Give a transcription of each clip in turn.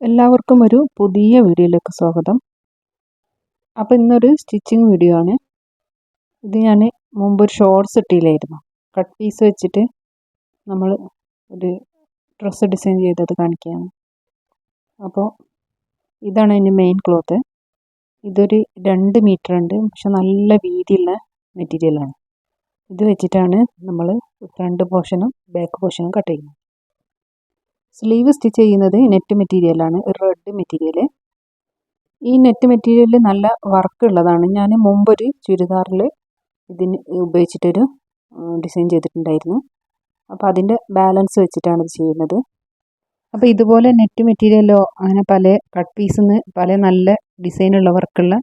എല്ലാവർക്കും ഒരു പുതിയ വീഡിയോയിലേക്ക് സ്വാഗതം. അപ്പോൾ ഇന്നൊരു സ്റ്റിച്ചിങ് വീഡിയോ ആണ്. ഇത് ഞാൻ മുമ്പ് ഒരു ഷോർട്സ് ഇട്ടില്ലായിരുന്നു. കട്ട് പീസ് വെച്ചിട്ട് നമ്മൾ ഒരു ഡ്രസ്സ് ഡിസൈൻ ചെയ്തത് കാണിക്കുകയാണ്. അപ്പോൾ ഇതാണ് അതിന്റെ മെയിൻ ക്ലോത്ത് ഇതൊരു രണ്ട് മീറ്റർ ഉണ്ട്. പക്ഷെ നല്ല വീതിയുള്ള മെറ്റീരിയലാണ് ഇത് വെച്ചിട്ടാണ് നമ്മൾ ഫ്രണ്ട് പോർഷനും ബാക്ക് പോർഷനും കട്ട് ചെയ്യുന്നത്. സ്ലീവ് സ്റ്റിച്ച് ചെയ്യുന്നത് നെറ്റ് മെറ്റീരിയലാണ് റെഡ് മെറ്റീരിയൽ ഈ നെറ്റ് മെറ്റീരിയൽ നല്ല വർക്ക് ഉള്ളതാണ്. ഞാൻ മുമ്പൊരു ചുരിദാറിൽ ഇതിന് ഉപയോഗിച്ചിട്ടൊരു ഡിസൈൻ ചെയ്തിട്ടുണ്ടായിരുന്നു. അപ്പോൾ അതിന്റെ ബാലൻസ് വെച്ചിട്ടാണ് ഇത് ചെയ്യുന്നത്. അപ്പോൾ ഇതുപോലെ നെറ്റ് മെറ്റീരിയലോ അങ്ങനെ പല കട്ട് പീസിൽ നിന്ന് പല നല്ല ഡിസൈനുള്ള വർക്കുള്ള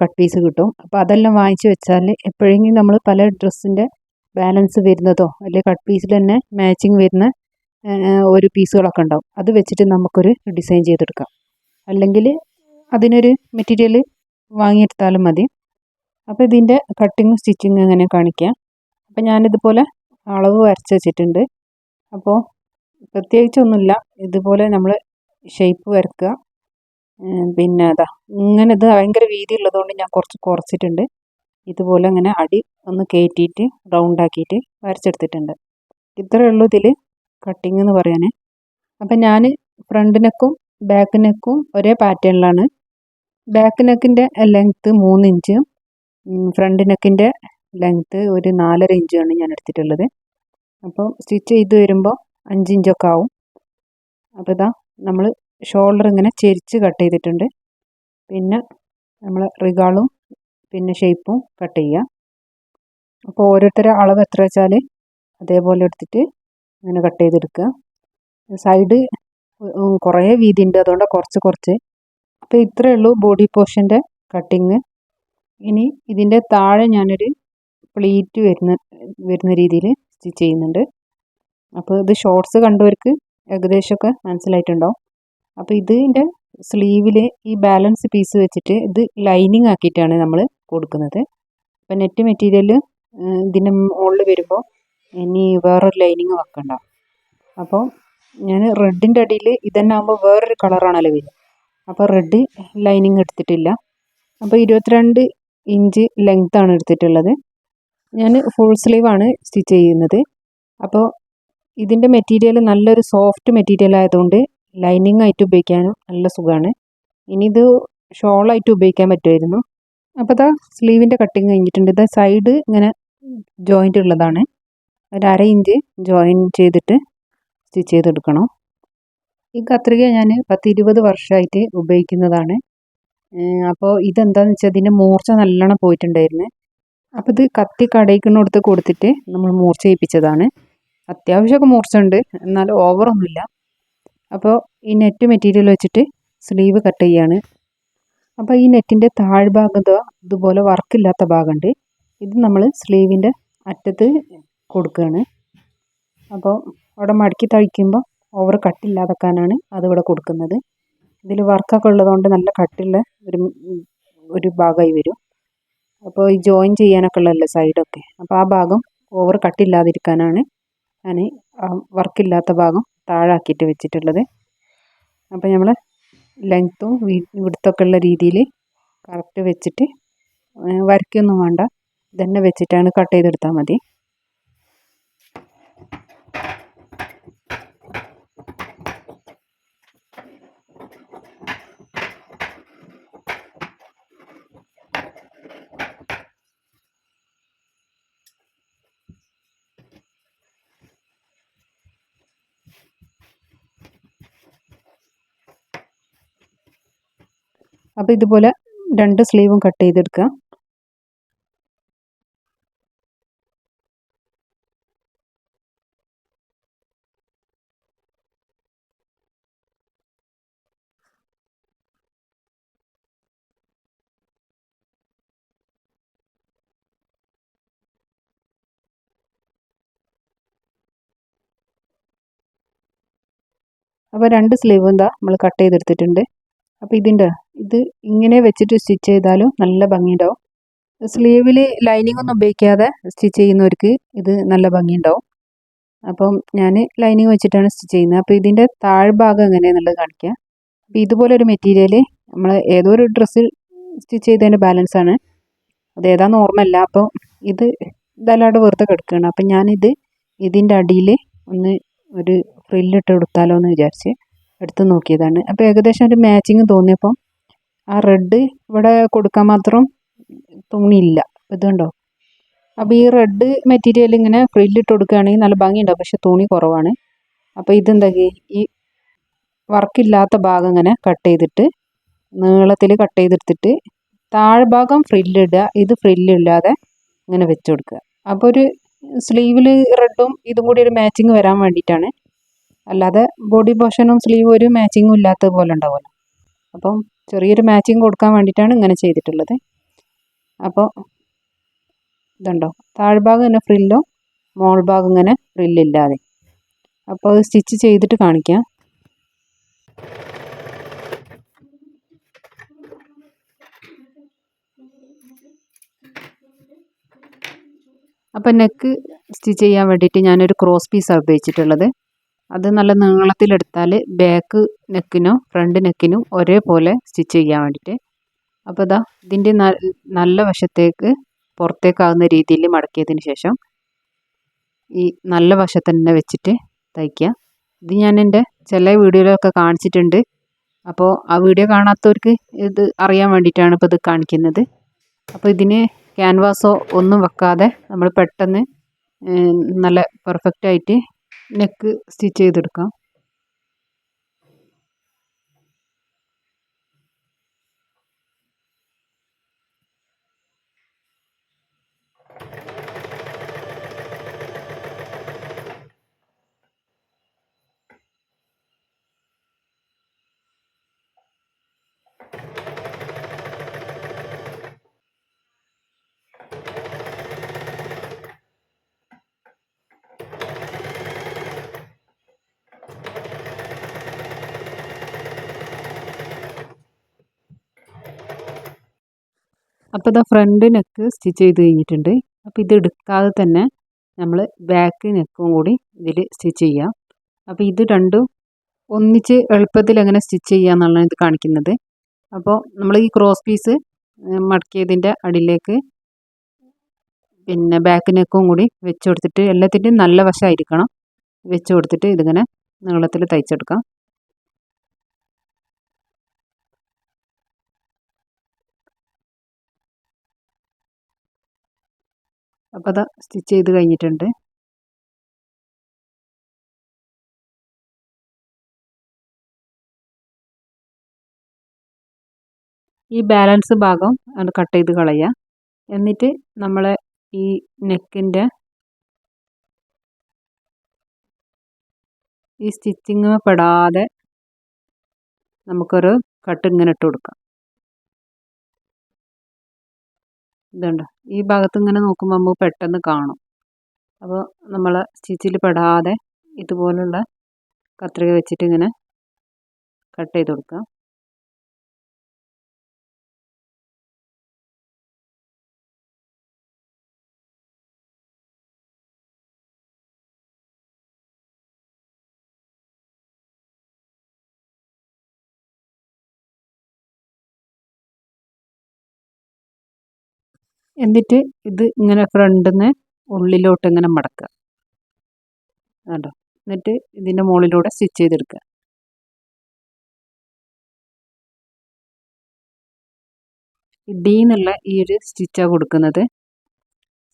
കട്ട് പീസ് കിട്ടും. അപ്പോൾ അതെല്ലാം വാങ്ങിച്ചു വെച്ചാൽ എപ്പോഴെങ്കിലും നമ്മൾ പല ഡ്രസ്സിന്റെ ബാലൻസ് വരുന്നതോ അല്ലെങ്കിൽ കട്ട് പീസിൽ തന്നെ മാച്ചിങ് വരുന്ന ഒരു പീസുകളൊക്കെ ഉണ്ടാവും. അത് വെച്ചിട്ട് നമുക്കൊരു ഡിസൈൻ ചെയ്തെടുക്കാം. അല്ലെങ്കിൽ അതിനൊരു മെറ്റീരിയൽ വാങ്ങിയെടുത്താലും മതി. അപ്പോൾ ഇതിന്റെ കട്ടിങ് സ്റ്റിച്ചിങ് അങ്ങനെ കാണിക്കാം. അപ്പോൾ ഞാനിതുപോലെ അളവ് വരച്ച് വെച്ചിട്ടുണ്ട്. അപ്പോൾ പ്രത്യേകിച്ചൊന്നുമില്ല. ഇതുപോലെ നമ്മൾ ഷേപ്പ് വരക്കുക. പിന്നെ അതാ ഇങ്ങനെ ഇത് ഭയങ്കര വീതി ഉള്ളതുകൊണ്ട് ഞാൻ കുറച്ച് കുറച്ചിട്ടുണ്ട്. ഇതുപോലെ അങ്ങനെ അടി ഒന്ന് കയറ്റിയിട്ട് റൗണ്ടാക്കിയിട്ട് വരച്ചെടുത്തിട്ടുണ്ട്. ഇത്രയേ ഉള്ളൂ ഇതിൽ കട്ടിങ് എന്ന് പറയാൻ അപ്പം ഞാൻ ഫ്രണ്ട് നെക്കും ബാക്ക് നെക്കും ഒരേ പാറ്റേണിലാണ് ബാക്ക് നെക്കിന്റെ ലെങ്ത്ത് മൂന്ന് ഇഞ്ചും ഫ്രണ്ട് നെക്കിന്റെ ലെങ്ത്ത് ഒരു നാലര ഇഞ്ചുമാണ് ഞാൻ എടുത്തിട്ടുള്ളത്. അപ്പോൾ സ്റ്റിച്ച് ചെയ്ത് വരുമ്പോൾ അഞ്ച് ഇഞ്ചൊക്കെ ആവും. അപ്പോൾ ഇതാ നമ്മൾ ഷോൾഡർ ഇങ്ങനെ ചെരിച്ച് കട്ട് ചെയ്തിട്ടുണ്ട്. പിന്നെ നമ്മൾ റിഗാളും പിന്നെ ഷേപ്പും കട്ട് ചെയ്യുക അപ്പോൾ ഓരോരുത്തരുടെ അളവ് എത്ര വെച്ചാൽ അതേപോലെ എടുത്തിട്ട് അങ്ങനെ കട്ട് ചെയ്തെടുക്കുക. സൈഡ് കുറേ വീതി ഉണ്ട് അതുകൊണ്ട് കുറച്ച് കുറച്ച്. അപ്പോൾ ഇത്രയേ ഉള്ളൂ ബോഡി പോർഷന്റെ കട്ടിങ് ഇനി ഇതിന്റെ താഴെ ഞാനൊരു പ്ലീറ്റ് വരുന്ന വരുന്ന രീതിയിൽ സ്റ്റിച്ച് ചെയ്യുന്നുണ്ട്. അപ്പോൾ ഇത് ഷോർട്സ് കണ്ടവർക്ക് ഏകദേശമൊക്കെ മനസ്സിലായിട്ടുണ്ടാവും അപ്പോൾ ഇതിന്റെ സ്ലീവിൽ ഈ ബാലൻസ് പീസ് വെച്ചിട്ട് ഇത് ലൈനിങ് ആക്കിയിട്ടാണ് നമ്മൾ കൊടുക്കുന്നത്. അപ്പോൾ നെറ്റ് മെറ്റീരിയൽ ഇതിന്റെ മുകളിൽ വരുമ്പോൾ ഇനി വേറൊരു ലൈനിങ് വെക്കണ്ട. അപ്പോൾ ഞാൻ റെഡിന്റെ അടിയിൽ ഇതന്നെ ആകുമ്പോൾ വേറൊരു കളറാണല്ലോ വരിക. അപ്പോൾ റെഡ് ലൈനിങ് എടുത്തിട്ടില്ല. അപ്പോൾ ഇരുപത്തിരണ്ട് ഇഞ്ച് ലെങ്ത്താണ് എടുത്തിട്ടുള്ളത്. ഞാൻ ഫുൾ സ്ലീവാണ് സ്റ്റിച്ച് ചെയ്യുന്നത്. അപ്പോൾ ഇതിന്റെ മെറ്റീരിയൽ നല്ലൊരു സോഫ്റ്റ് മെറ്റീരിയൽ ആയതുകൊണ്ട് ലൈനിങ് ആയിട്ട് ഉപയോഗിക്കാനും നല്ല സുഖമാണ് ഇനി ഇത് ഷോളായിട്ട് ഉപയോഗിക്കാൻ പറ്റുമായിരുന്നു. അപ്പോൾ ഇതാ സ്ലീവിന്റെ കട്ടിങ് കഴിഞ്ഞിട്ടുണ്ട്. ഇത് സൈഡ് ഇങ്ങനെ ജോയിന്റ് ഉള്ളതാണ്. ഒരു അര ഇഞ്ച് ജോയിൻ ചെയ്തിട്ട് സ്റ്റിച്ച് ചെയ്തെടുക്കണം. ഈ കത്രിക ഞാൻ പത്ത് ഇരുപത് വർഷമായിട്ട് ഉപയോഗിക്കുന്നതാണ് അപ്പോൾ ഇതെന്താണെന്ന് വെച്ചാൽ ഇതിന്റെ മൂർച്ച നല്ലോണം പോയിട്ടുണ്ടായിരുന്നു. അപ്പോൾ ഇത് കത്തി കടയിക്കുന്നിടത്ത് കൊടുത്തിട്ട് നമ്മൾ മൂർച്ച ചെയ്യിപ്പിച്ചതാണ് അത്യാവശ്യമൊക്കെ മൂർച്ച ഉണ്ട് എന്നാലും ഓവറൊന്നുമില്ല. അപ്പോൾ ഈ നെറ്റ് മെറ്റീരിയൽ വെച്ചിട്ട് സ്ലീവ് കട്ട് ചെയ്യാണ്. അപ്പോൾ ഈ നെറ്റിന്റെ താഴ്ഭാഗം ഇതുപോലെ വർക്കില്ലാത്ത ഭാഗമുണ്ട്. ഇത് നമ്മൾ സ്ലീവിന്റെ അറ്റത്ത് കൊടുക്കുകയാണ് അപ്പോൾ അവിടെ മടക്കി തഴിക്കുമ്പോൾ ഓവർ കട്ടില്ലാതാക്കാനാണ് അതിവിടെ കൊടുക്കുന്നത്. ഇതിൽ വർക്കൊക്കെ ഉള്ളതുകൊണ്ട് നല്ല കട്ടുള്ള ഒരു ഒരു ഭാഗമായി വരും. അപ്പോൾ ഈ ജോയിൻ ചെയ്യാനൊക്കെ ഉള്ളതല്ലേ സൈഡൊക്കെ അപ്പോൾ ആ ഭാഗം ഓവർ കട്ടില്ലാതിരിക്കാനാണ് ഞാൻ വർക്കില്ലാത്ത ഭാഗം താഴാക്കിയിട്ട് വെച്ചിട്ടുള്ളത്. അപ്പോൾ നമ്മൾ ലെങ്ത്തും വിടുത്തൊക്കെ ഉള്ള രീതിയിൽ കറക്റ്റ് വെച്ചിട്ട് വരയ്ക്കൊന്നും വേണ്ട. ഇതന്നെ വെച്ചിട്ടാണ് കട്ട് ചെയ്തെടുത്താൽ മതി. അപ്പോൾ ഇതുപോലെ രണ്ട് സ്ലീവും കട്ട് ചെയ്തെടുക്കുക. അപ്പോൾ രണ്ട് സ്ലീവ് എന്താ നമ്മൾ കട്ട് ചെയ്തെടുത്തിട്ടുണ്ട്. അപ്പോൾ ഇതിന്റെ ഇത് ഇങ്ങനെ വെച്ചിട്ട് സ്റ്റിച്ച് ചെയ്താലും നല്ല ഭംഗിയുണ്ടാവും. സ്ലീവിൽ ലൈനിങ് ഒന്നും ഉപയോഗിക്കാതെ സ്റ്റിച്ച് ചെയ്യുന്നവർക്ക് ഇത് നല്ല ഭംഗിയുണ്ടാവും. അപ്പം ഞാൻ ലൈനിങ് വെച്ചിട്ടാണ് സ്റ്റിച്ച് ചെയ്യുന്നത്. അപ്പോൾ ഇതിന്റെ താഴ്ഭാഗം എങ്ങനെയാണെന്നുള്ളത് കാണിക്കുക അപ്പോൾ ഇതുപോലെ ഒരു മെറ്റീരിയൽ നമ്മൾ ഏതോ ഒരു ഡ്രസ്സ് സ്റ്റിച്ച് ചെയ്തതിന്റെ ബാലൻസ് ആണ്. അത് ഏതാന്ന് ഓർമ്മയില്ല അപ്പോൾ ഇത് ഇതല്ലാണ്ട് വെറുതെ കിടക്കുകയാണ് അപ്പം ഞാനിത് ഇതിന്റെ അടിയിൽ ഒന്ന് ഒരു ഫ്രില്ലിട്ട് കൊടുത്താലോ എന്ന് വിചാരിച്ച് എടുത്ത് നോക്കിയതാണ്. അപ്പോൾ ഏകദേശം ഒരു മാച്ചിങ് തോന്നിയപ്പം ആ റെഡ് ഇവിടെ കൊടുക്കാൻ മാത്രം തുണിയില്ല. ഇതുണ്ടോ? അപ്പോൾ ഈ റെഡ് മെറ്റീരിയൽ ഇങ്ങനെ ഫ്രില്ലിട്ട് കൊടുക്കുകയാണെങ്കിൽ നല്ല ഭംഗിയുണ്ടാവും പക്ഷെ തുണി കുറവാണ്. അപ്പോൾ ഇതെന്താക്കി? ഈ വർക്കില്ലാത്ത ഭാഗം ഇങ്ങനെ കട്ട് ചെയ്തിട്ട് നീളത്തിൽ കട്ട് ചെയ്തെടുത്തിട്ട് താഴ്ഭാഗം ഫ്രില്ലിടുക ഇത് ഫ്രില്ലില്ലാതെ ഇങ്ങനെ വെച്ച് കൊടുക്കുക. അപ്പോൾ ഒരു സ്ലീവിൽ റെഡും ഇതും കൂടി ഒരു മാച്ചിങ് വരാൻ വേണ്ടിയിട്ടാണ്. അല്ലാതെ ബോഡി പോർഷനും സ്ലീവും ഒരു മാച്ചിങ്ങും ഇല്ലാത്ത പോലെ ഉണ്ടാവുമല്ലോ. അപ്പം ചെറിയൊരു മാച്ചിങ് കൊടുക്കാൻ വേണ്ടിയിട്ടാണ് ഇങ്ങനെ ചെയ്തിട്ടുള്ളത്. അപ്പോൾ ഇതുണ്ടോ? താഴ്ഭാഗം ഇങ്ങനെ ഫ്രില്ലും മോൾ ഭാഗം ഇങ്ങനെ ഫ്രില്ലില്ലാതെ അപ്പോൾ അത് സ്റ്റിച്ച് ചെയ്തിട്ട് കാണിക്കാം. അപ്പം നെക്ക് സ്റ്റിച്ച് ചെയ്യാൻ വേണ്ടിയിട്ട് ഞാനൊരു ക്രോസ് പീസാണ് ഉപയോഗിച്ചിട്ടുള്ളത്. അത് നല്ല നീളത്തിലെടുത്താൽ ബാക്ക് നെക്കിനും ഫ്രണ്ട് നെക്കിനും ഒരേപോലെ സ്റ്റിച്ച് ചെയ്യാൻ വേണ്ടിയിട്ട് അപ്പോൾ ഇതാ ഇതിന്റെ നല്ല വശത്തേക്ക് പുറത്തേക്കാവുന്ന രീതിയിൽ മടക്കിയതിന് ശേഷം ഈ നല്ല വശത്ത് തന്നെ വെച്ചിട്ട് തയ്ക്കുക. ഇത് ഞാൻ എന്റെ ചില വീഡിയോയിലൊക്കെ കാണിച്ചിട്ടുണ്ട്. അപ്പോൾ ആ വീഡിയോ കാണാത്തവർക്ക് ഇത് അറിയാൻ വേണ്ടിയിട്ടാണ് ഇപ്പോൾ ഇത് കാണിക്കുന്നത്. അപ്പോൾ ഇതിന് ക്യാൻവാസോ ഒന്നും വെക്കാതെ നമ്മൾ പെട്ടെന്ന് നല്ല പെർഫെക്റ്റ് ആയിട്ട് നെക്ക് സ്റ്റിച്ച് ചെയ്തെടുക്കാം. അപ്പോൾ ഇതാ ഫ്രണ്ട് നെക്ക് സ്റ്റിച്ച് ചെയ്ത് കഴിഞ്ഞിട്ടുണ്ട്. അപ്പോൾ ഇത് എടുക്കാതെ തന്നെ നമ്മൾ ബാക്ക് നെക്കും കൂടി ഇതിൽ സ്റ്റിച്ച് ചെയ്യാം. അപ്പോൾ ഇത് രണ്ടും ഒന്നിച്ച് എളുപ്പത്തിൽ എങ്ങനെ സ്റ്റിച്ച് ചെയ്യുക എന്നുള്ളതാണ് ഇത് കാണിക്കുന്നത്. അപ്പോൾ നമ്മൾ ഈ ക്രോസ് പീസ് മടക്കിയതിന്റെ അടിയിലേക്ക് പിന്നെ ബാക്ക് നെക്കും കൂടി വെച്ച് കൊടുത്തിട്ട് എല്ലാത്തിന്റെയും നല്ല വശമായിരിക്കണം വെച്ച് കൊടുത്തിട്ട് ഇതിങ്ങനെ നീളത്തിൽ തയ്ച്ചെടുക്കാം. അപ്പോൾ അത് സ്റ്റിച്ച് ചെയ്ത് കഴിഞ്ഞിട്ടുണ്ട്. ഈ ബാലൻസ് ഭാഗം അത് കട്ട് ചെയ്ത് കളയുക എന്നിട്ട് നമ്മളെ ഈ നെക്കിന്റെ ഈ സ്റ്റിച്ചിങ് പെടാതെ നമുക്കൊരു കട്ട് ഇങ്ങനെ ഇട്ട് കൊടുക്കാം. ഇതുണ്ട്. ഈ ഭാഗത്ത് ഇങ്ങനെ നോക്കുമ്പോൾ നമുക്ക് പെട്ടെന്ന് കാണും. അപ്പോൾ നമ്മൾ സ്റ്റിച്ചിൽ പെടാതെ ഇതുപോലുള്ള കത്രിക വെച്ചിട്ട് ഇങ്ങനെ കട്ട് ചെയ്ത് കൊടുക്കാം എന്നിട്ട് ഇത് ഇങ്ങനെ ഫ്രണ്ടിൽ നിന്ന് ഉള്ളിലോട്ട് ഇങ്ങനെ മടക്കുക. കണ്ടോ? എന്നിട്ട് ഇതിന്റെ മുകളിലൂടെ സ്റ്റിച്ച് ചെയ്തെടുക്കുക. ഡി ഈ ഒരു സ്റ്റിച്ചാണ് കൊടുക്കുന്നത്.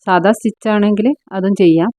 സാധാ സ്റ്റിച്ചാണെങ്കിൽ അതും ചെയ്യാം.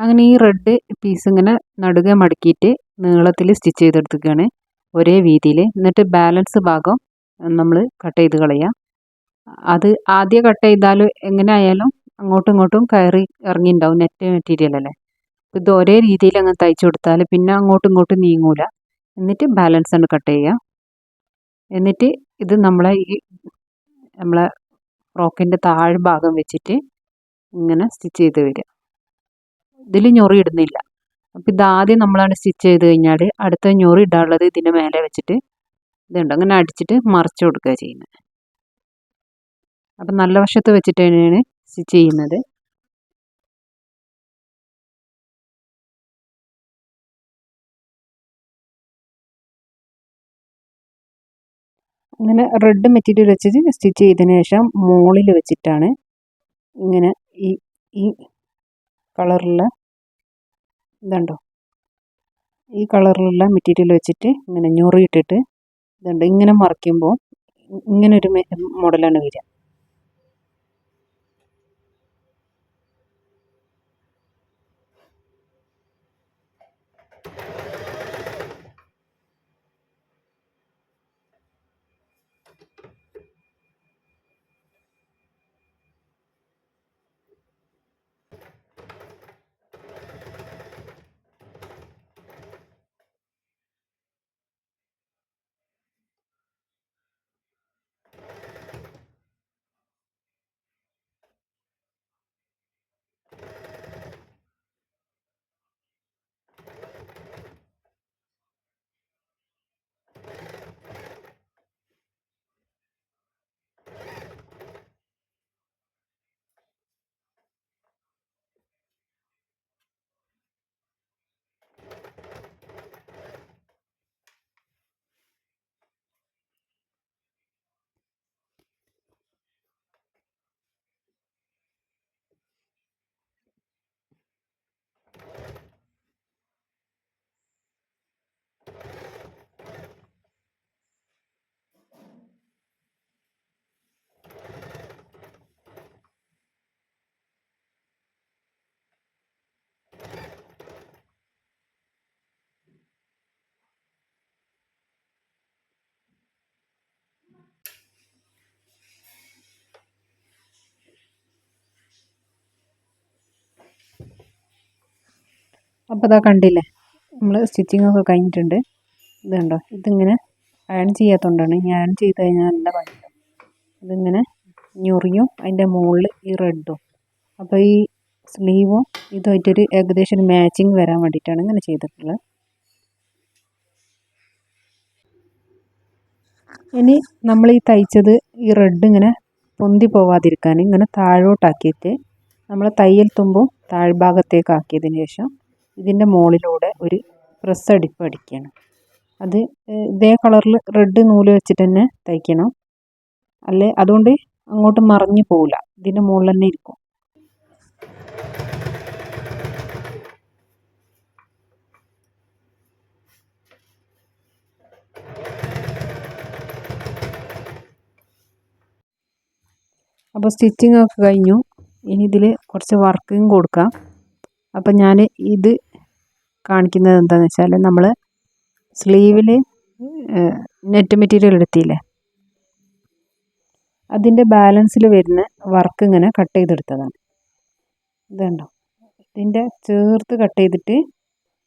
അങ്ങനെ ഈ റെഡ് പീസ് ഇങ്ങനെ നടുക മടക്കിയിട്ട് നീളത്തിൽ സ്റ്റിച്ച് ചെയ്തെടുക്കുകയാണ് ഒരേ വീതിയിൽ. എന്നിട്ട് ബാലൻസ് ഭാഗം നമ്മൾ കട്ട് ചെയ്ത് കളയാം അത് ആദ്യം കട്ട് ചെയ്താൽ എങ്ങനെ ആയാലും അങ്ങോട്ടും ഇങ്ങോട്ടും കയറി ഇറങ്ങിയിട്ടുണ്ടാവും നെറ്റ് മെറ്റീരിയൽ അല്ലേ. ഇത് ഒരേ രീതിയിൽ അങ്ങ് തയ്ച്ചു കൊടുത്താൽ പിന്നെ അങ്ങോട്ടും ഇങ്ങോട്ടും നീങ്ങൂല. എന്നിട്ട് ബാലൻസ് ആണ് കട്ട് ചെയ്യുക. എന്നിട്ട് ഇത് നമ്മളെ ഈ നമ്മളെ ഫ്രോക്കിന്റെ താഴ്ഭാഗം വെച്ചിട്ട് ഇങ്ങനെ സ്റ്റിച്ച് ചെയ്ത് വരിക. ഇതിൽ ഞൊറി ഇടുന്നില്ല അപ്പോൾ ഇതാദ്യം നമ്മളാണ് സ്റ്റിച്ച് ചെയ്ത് കഴിഞ്ഞാൽ അടുത്ത ഞൊറി ഇടാനുള്ളത് ഇതിന്റെ മേലെ വെച്ചിട്ട് ഇതുണ്ട്. അങ്ങനെ അടിച്ചിട്ട് മറിച്ച് കൊടുക്കുക ചെയ്യുന്നത്. അപ്പം നല്ല വശത്ത് വെച്ചിട്ട് തന്നെയാണ് സ്റ്റിച്ച് ചെയ്യുന്നത്. അങ്ങനെ റെഡ് മെറ്റീരിയൽ വെച്ചിട്ട് സ്റ്റിച്ച് ചെയ്തതിന് ശേഷം മുകളിൽ വെച്ചിട്ടാണ് ഇങ്ങനെ ഈ ഈ കളറുള്ള ഇതുണ്ടോ? ഈ കളറിലുള്ള മെറ്റീരിയൽ വെച്ചിട്ട് ഇങ്ങനെ ഞൊറിയിട്ടിട്ട് ഇതുണ്ട്. ഇങ്ങനെ മറിക്കുമ്പോൾ ഒരു മോഡലാണ് വരിക. അപ്പോൾ അതാ കണ്ടില്ലേ? നമ്മൾ സ്റ്റിച്ചിങ് ഒക്കെ കഴിഞ്ഞിട്ടുണ്ട്. ഇത് കണ്ടോ ഇതിങ്ങനെ അയൺ ചെയ്യാത്തതുകൊണ്ടാണ് ഇനി അയൺ ചെയ്ത് കഴിഞ്ഞാൽ നല്ല ഭംഗിയുണ്ടാവും ഇതിങ്ങനെ ഞൊറിയും അതിന്റെ മുകളിൽ ഈ റെഡും അപ്പോൾ ഈ സ്ലീവും ഇതുമായിട്ടൊരു ഏകദേശം ഒരു മാച്ചിങ് വരാൻ വേണ്ടിയിട്ടാണ് ഇങ്ങനെ ചെയ്തിട്ടുള്ളത്. ഇനി നമ്മൾ ഈ തയ്ച്ചത് ഈ റെഡ് ഇങ്ങനെ പൊന്തി പോവാതിരിക്കാൻ ഇങ്ങനെ താഴോട്ടാക്കിയിട്ട് നമ്മൾ തയ്യൽ തുമ്പും താഴ്ഭാഗത്തേക്ക് ആക്കിയതിന് ശേഷം ഇതിന്റെ മുകളിലൂടെ ഒരു പ്രസ് അടിപ്പ് അടിക്കണം. അത് ഇതേ കളറിൽ റെഡ് നൂൽ വെച്ചിട്ട് തന്നെ തയ്ക്കണം. അല്ലേ? അതുകൊണ്ട് അങ്ങോട്ട് മറിഞ്ഞു പോവില്ല. ഇതിന്റെ മുകളിൽ തന്നെ ഇരിക്കും. അപ്പോൾ സ്റ്റിച്ചിങ് ഒക്കെ കഴിഞ്ഞു. ഇനി ഇതിൽ കുറച്ച് വർക്കും കൊടുക്കാം. അപ്പം ഞാൻ ഇത് കാണിക്കുന്നത് എന്താണെന്ന് വെച്ചാൽ നമ്മൾ സ്ലീവിൽ നെറ്റ് മെറ്റീരിയൽ എടുത്തില്ലേ? അതിന്റെ ബാലൻസിൽ വരുന്ന വർക്ക് ഇങ്ങനെ കട്ട് ചെയ്തെടുത്തതാണ്. ഇതുണ്ടോ? ഇതിന്റെ ചേർത്ത് കട്ട് ചെയ്തിട്ട്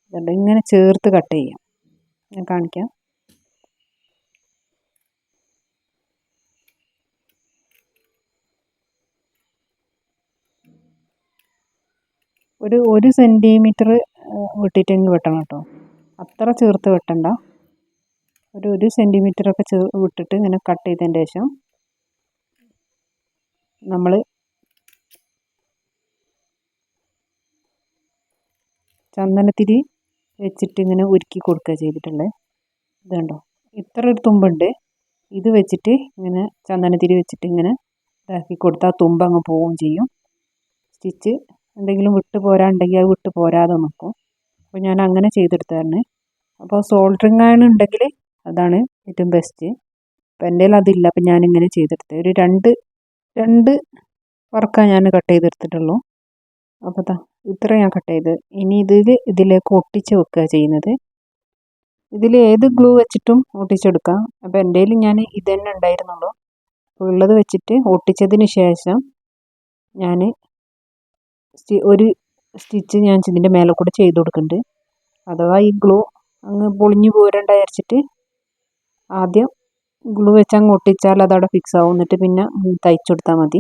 ഇതുണ്ട്? ഇങ്ങനെ ചേർത്ത് കട്ട് ചെയ്യാം. ഞാൻ കാണിക്കാം. ഒരു ഒരു സെന്റിമീറ്റർ വിട്ടിട്ടെങ്കിൽ വെട്ടണം കേട്ടോ അത്ര ചേർത്ത് വെട്ടണ്ട. ഒരു ഒരു സെന്റിമീറ്ററൊക്കെ ചേർ വിട്ടിട്ട് ഇങ്ങനെ കട്ട് ചെയ്തതിന് ശേഷം നമ്മൾ ചന്ദനത്തിരി വെച്ചിട്ട് ഇങ്ങനെ ഉരുക്കി കൊടുക്കുക ചെയ്തിട്ടുള്ളത് ഇത് കണ്ടോ? ഇത്ര ഒരു തുമ്പുണ്ട്. ഇത് വെച്ചിട്ട് ഇങ്ങനെ ചന്ദനത്തിരി വെച്ചിട്ട് ഇങ്ങനെ ഇതാക്കി കൊടുത്താൽ തുമ്പ് അങ്ങ് പോവുകയും ചെയ്യും. സ്റ്റിച്ച് എന്തെങ്കിലും വിട്ട് പോരാണ്ടെങ്കിൽ അത് വിട്ട് പോരാതെ നിൽക്കും അപ്പോൾ ഞാൻ അങ്ങനെ ചെയ്തെടുത്തായിരുന്നു. അപ്പോൾ സോൾഡറിങ് അയൺ ഉണ്ടെങ്കിൽ അതാണ് ഏറ്റവും ബെസ്റ്റ് അപ്പോൾ എന്റെ കയ്യിൽ അതില്ല. അപ്പോൾ ഞാനിങ്ങനെ ചെയ്തെടുത്തത്. ഒരു രണ്ട് രണ്ട് വർക്കാണ് ഞാൻ കട്ട് ചെയ്തെടുത്തിട്ടുള്ളൂ. അപ്പോൾ താ ഇത്ര ഞാൻ കട്ട് ചെയ്ത്. ഇനി ഇതിൽ ഇതിലേക്ക് ഒട്ടിച്ച് വെക്കുക ചെയ്യുന്നത്. ഇതിൽ ഏത് ഗ്ലൂ വെച്ചിട്ടും ഒട്ടിച്ചെടുക്കാം. അപ്പോൾ എന്റെ കയ്യിൽ ഞാൻ ഇത് തന്നെ ഉണ്ടായിരുന്നുള്ളൂ. അപ്പോൾ ഉള്ളത് വെച്ചിട്ട് ഒട്ടിച്ചതിന് ശേഷം ഞാൻ ഒരു സ്റ്റിച്ച് ഞാൻ ഇതിന്റെ മേലെ കൂടെ ചെയ്ത് കൊടുക്കുന്നുണ്ട് അഥവാ ഈ ഗ്ലൂ അങ്ങ് പൊളിഞ്ഞു പോരണ്ട വിചാരിച്ചിട്ട് ആദ്യം ഗ്ലൂ വെച്ച് അങ്ങ് ഒട്ടിച്ചാൽ അതവിടെ ഫിക്സ് ആവും. എന്നിട്ട് പിന്നെ തയ്ച്ചു കൊടുത്താൽ മതി.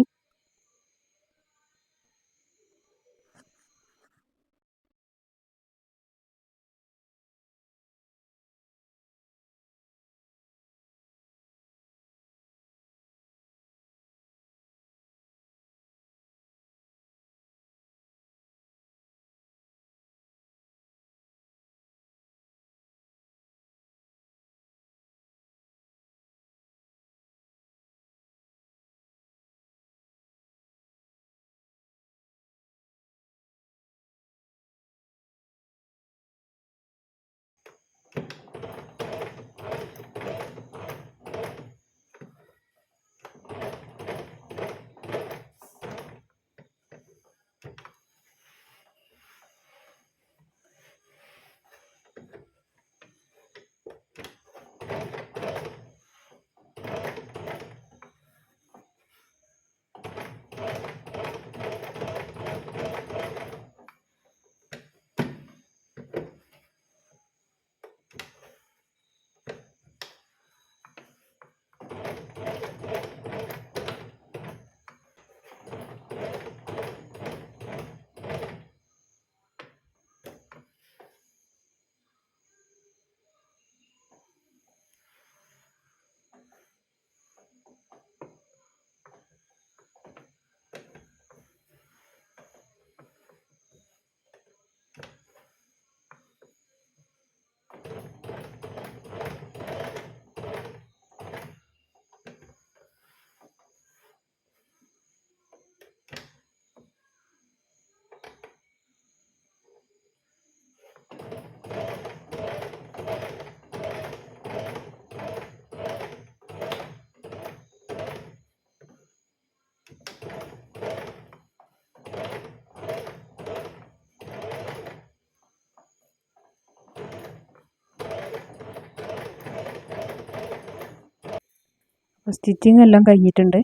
സ്റ്റിച്ചിങ് എല്ലാം കഴിഞ്ഞിട്ടുണ്ട്.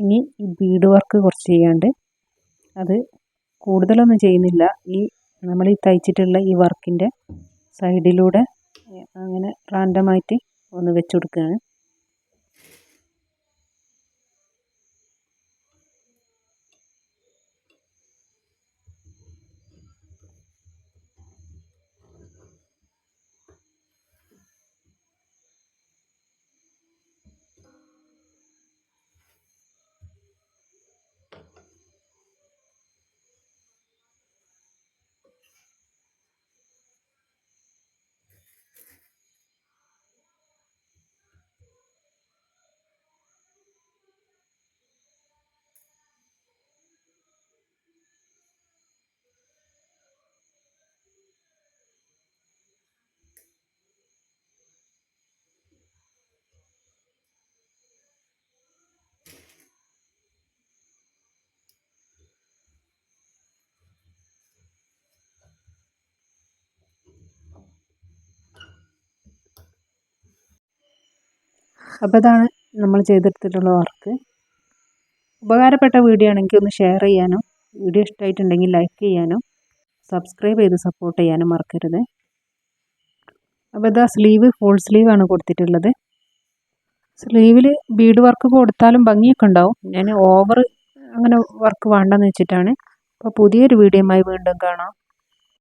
ഇനി ഈ ബീഡ് വർക്ക് കുറച്ച് ചെയ്യാണ്ട് അത് കൂടുതലൊന്നും ചെയ്യുന്നില്ല. ഈ നമ്മൾ ഈ തയ്ച്ചിട്ടുള്ള ഈ വർക്കിന്റെ സൈഡിലൂടെ അങ്ങനെ റാൻഡമായിട്ട് ഒന്ന് വെച്ച് കൊടുക്കുകയാണ്. അപ്പോൾ ഇതാണ് നമ്മൾ ചെയ്തെടുത്തിട്ടുള്ള വർക്ക്. ഉപകാരപ്പെട്ട വീഡിയോ ആണെങ്കിൽ ഒന്ന് ഷെയർ ചെയ്യാനും വീഡിയോ ഇഷ്ടമായിട്ടുണ്ടെങ്കിൽ ലൈക്ക് ചെയ്യാനും സബ്സ്ക്രൈബ് ചെയ്ത് സപ്പോർട്ട് ചെയ്യാനും മറക്കരുത്. അപ്പോൾ ഇതാ സ്ലീവ് ഫുൾ സ്ലീവാണ് കൊടുത്തിട്ടുള്ളത്. സ്ലീവിൽ ബീഡ് വർക്ക് കൊടുത്താലും ഭംഗിയൊക്കെ ഉണ്ടാവും. ഞാൻ ഓവർ അങ്ങനെ വർക്ക് വേണ്ടെന്ന് വെച്ചിട്ടാണ്. അപ്പോൾ പുതിയൊരു വീഡിയോയുമായി വീണ്ടും കാണാം.